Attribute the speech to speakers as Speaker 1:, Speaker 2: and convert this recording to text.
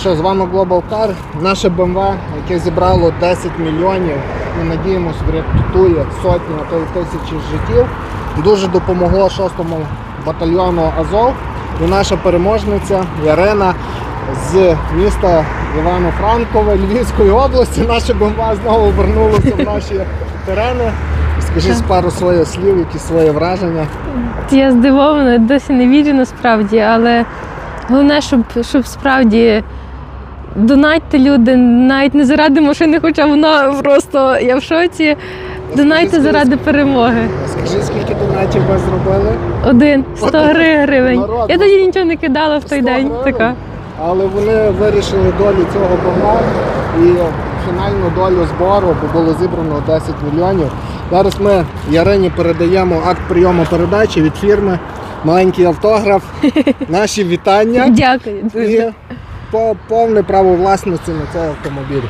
Speaker 1: Що з вами Global Car, наше BMW, яке зібрало 10 мільйонів і надіємося, врятує сотні, а то й тисячі життів. Дуже допомогло 6-му батальйону Азов. І наша переможниця Ярина з міста Івано-Франкове Львівської області. Наше BMW знову вернулося в наші терени. Скажи пару своїх слів, які свої враження.
Speaker 2: Я здивована, досі не вірю насправді, але головне, щоб, щоб справді донатьте люди, навіть не заради машини, хоча вона просто я в шоці. Донайте заради перемоги.
Speaker 1: Скажи, скільки донатів ви зробили?
Speaker 2: Один 100 гривень.
Speaker 1: Народ,
Speaker 2: Я тоді нічого не кидала в той день.
Speaker 1: гривень?
Speaker 2: Така.
Speaker 1: Але вони вирішили долю цього бомба і фінальну долю збору, бо було зібрано 10 мільйонів. Зараз ми Ярині передаємо акт прийому передачі від фірми, маленький автограф, наші вітання
Speaker 2: Дякую
Speaker 1: і повне право власності на цей автомобіль.